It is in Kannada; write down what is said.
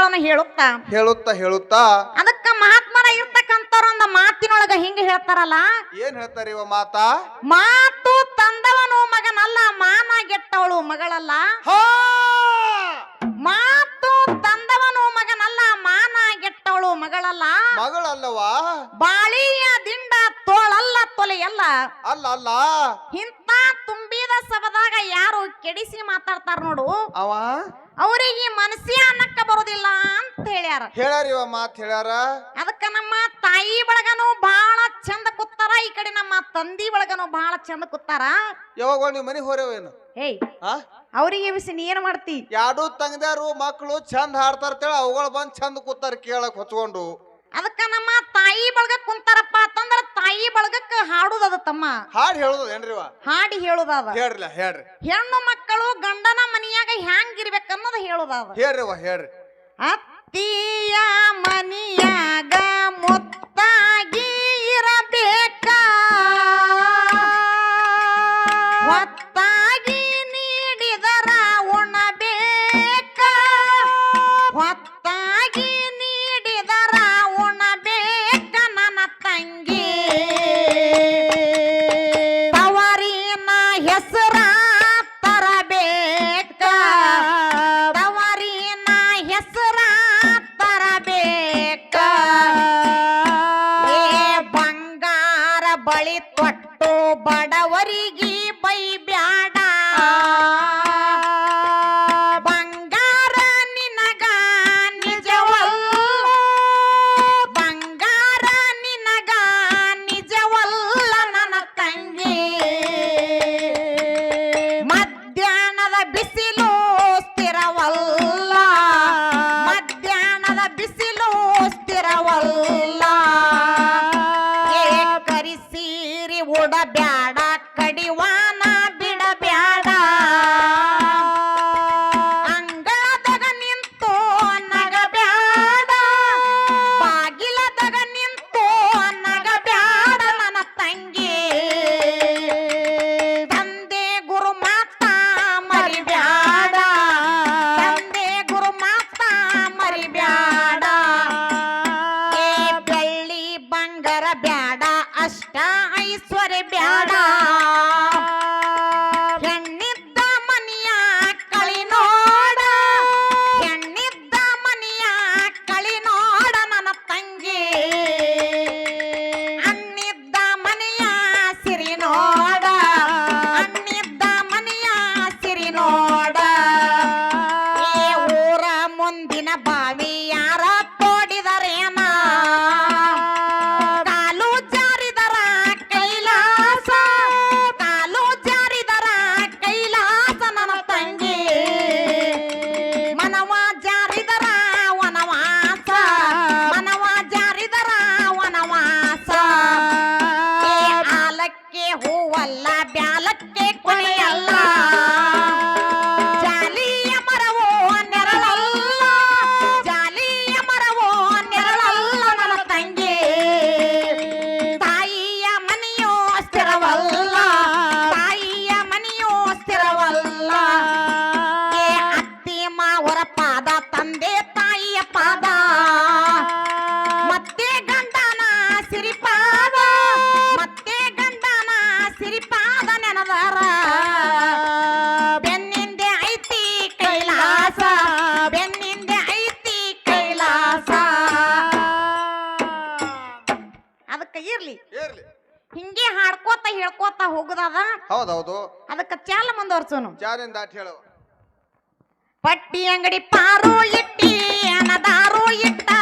ಮಾತುಗಳನ್ನ ಹೇಳುತ್ತಾ? ಹೇಳುತ್ತಾ ಹೇಳುತ್ತಾ? ಅದಕ್ಕ ಮಹಾತ್ಮರ ಇರ್ತಕ್ಕಂಥವ್ರ ಒಂದು ಮಾತಿನೊಳಗ ಹಿಂಗ ಹೇಳ್ತಾರಲ್ಲ? ಏನ್ ಹೇಳ್ತಾರೆ ಇವ ಮಾತಾ? ಮಾತು ತಂದವನು ಮಗನಲ್ಲ ಮಾನ ಗೆಟ್ಟವಳು ಮಗಳಲ್ಲ. ಹಾ! ಮಾತು ತಂದವನು ಮಗನಲ್ಲ ಮಾನ ಗೆಟ್ಟವಳು ಮಗಳಲ್ಲ. ಮಗಳಲ್ಲವಾ? ಬಾಳಿಯ ದಿಂಡ ತೋಳಲ್ಲ ತೊಲೆಯಲ್ಲ. ಅಲ್ಲ ಅಲ್ಲ. ಸಭದಾಗ ಯಾರು ಕೆಡಿಸಿ ಮಾತಾಡ್ತಾರ ನೋಡು. ಅವ? ಅವರಿಗೆ ಮನಸ್ಸೇ ಅನ್ನಕ್ಕ ಬರೋದಿಲ್ಲ ಅಂತ ಹೇಳ್ಯಾರ. ಹೇಳ್ಯಾರ ಇವ ಮಾತ್ ಹೇಳ್ಯಾರ? ಅದಕ್ಕ ನಮ್ಮ ತಾಯಿ ಬಳಗನು ಬಹಳ ಚಂದ ಕೂತಾರ ಈ ಕಡೆ ನಮ್ಮ ತಂದಿ ಬಳಗನು ಬಹಳ ಚಂದ ಕೂತಾರ. ಯಾವಾಗ ನೀವು ಮನೆಗೆ ಹೋರೇವೇನು ಏಯ್ ಆ? ಅವರಿಗೆ ಬಿಸಿ ನೀ ಏನ್ ಮಾಡ್ತಿ? ಯಾರು ತಂಗದ್ಯಾರು ಮಕ್ಕಳು ಚಂದ ಹಾಡ್ತಾರ ಅವುಗಳು ಬಂದ್ ಚಂದ ಕೂತಾರ ಕೇಳಕ್ ಹೊಚ್ಕೊಂಡು ಅದಕ್ಕ ನಮ್ಮ ತಾಯಿ ಬಳಗ ಕುಂತಾರಪ್ಪ ಅಂತಂದ್ರ ತಾಯಿ ಬಳಗಕ್ಕ ಹಾಡುದದ ತಮ್ಮ. ಹಾಡ್ ಹೇಳುದು ಏನ್ರಿ ಹಾಡಿ ಹೇಳುದದ ಹೇಳ್ರಲ್ಲ ಹೇಳ್ರಿ. ಹೆಣ್ಣು ಮಕ್ಕಳು ಗಂಡನ ಮನಿಯಾಗ ಹ್ಯಾಂಗಿರ್ಬೇಕನ್ನೋದು ಹೇಳುದದ ಹೇಳ್ರಿ ಹೇಳ್ರಿ. ಅತ್ತಿಯ ಬಳಿ ತೊಟ್ಟು ಬಡವರಿಗೆ ಕರಿಸೀರಿ ಉಡಬ್ಯಾಡ ಕಡಿವಾನ ಬ್ಯಾಡ ಅಷ್ಟ ಐಶ್ವರ್ಯ ಬ್ಯಾಡ. ಹಿಂಗೆ ಹಾಡ್ಕೋತ ಹೇಳ್ಕೋತ ಹೋಗುದದ? ಹೌದೌದು. ಅದಕ್ಕೆ ಚಾಲ ಮುಂದುವರ್ಸೋನು ಜಾರಿನ ದಾಟ್ ಹೇಳುವ ಪಟ್ಟಿ ಅಂಗಡಿ ಪಾರೋ ಇಟ್ಟಿ ಅನ್ನದಾರೋ ಇಟ್ಟಾರ